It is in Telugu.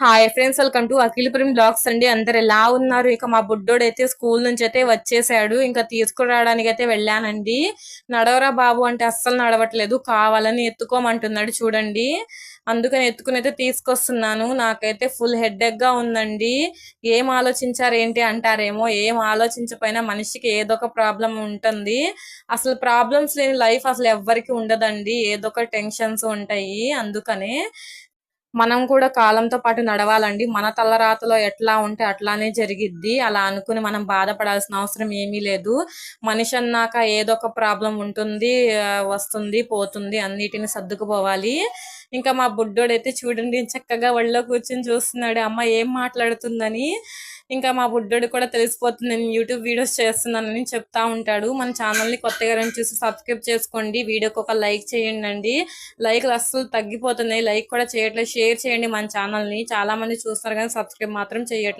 Hi friends welcome to Akhilapuram vlogs అండి. అందరు ఎలా ఉన్నారు? ఇక మా బుడ్డోడు అయితే స్కూల్ నుంచి అయితే వచ్చేసాడు. ఇంకా తీసుకురావడానికి అయితే వెళ్ళానండి. నడవరా బాబు అంటే అస్సలు నడవట్లేదు. కావాలని ఎత్తుకోమంటున్నాడు చూడండి. అందుకని ఎత్తుకుని అయితే తీసుకొస్తున్నాను. నాకైతే ఫుల్ హెడ్ఎక్గా ఉందండి. ఏం ఆలోచించారు ఏంటి అంటారేమో ఏం ఆలోచించపోయినా మనిషికి ఏదో ఒక ప్రాబ్లం ఉంటుంది. అసలు ప్రాబ్లమ్స్ లేని లైఫ్ అసలు ఎవ్వరికి ఉండదండి. ఏదో ఒక టెన్షన్స్ ఉంటాయి. అందుకనే మనం కూడా కాలంతో పాటు నడవాలండి. మన తలరాతలో ఎట్లా ఉంటే అట్లానే జరిగిద్ది. అలా అనుకుని మనం బాధపడాల్సిన అవసరం ఏమీ లేదు. మనిషి అన్నాక ఏదో ఒక ప్రాబ్లం ఉంటుంది వస్తుంది పోతుంది అన్నిటిని సర్దుకుపోవాలి. ఇంకా మా బుడ్డోడైతే చూడండి చక్కగా ఒళ్ళో కూర్చొని చూస్తున్నాడు. అమ్మ ఏం మాట్లాడుతుందని. ఇంకా మా బుడ్డోడు కూడా తెలిసిపోతుంది నేను యూట్యూబ్ వీడియోస్ చేస్తున్నానని చెప్తా ఉంటాడు. మన ఛానల్ని కొత్తగా చూసి సబ్స్క్రైబ్ చేసుకోండి. వీడియోకి ఒక లైక్ చేయండి అండి లైక్లు అస్సలు తగ్గిపోతున్నాయి. లైక్ కూడా చేయట్లేదు. షేర్ చేయండి మన ఛానల్ని. చాలా మంది చూస్తారు కానీ సబ్స్క్రైబ్ మాత్రం చేయట్లేదు.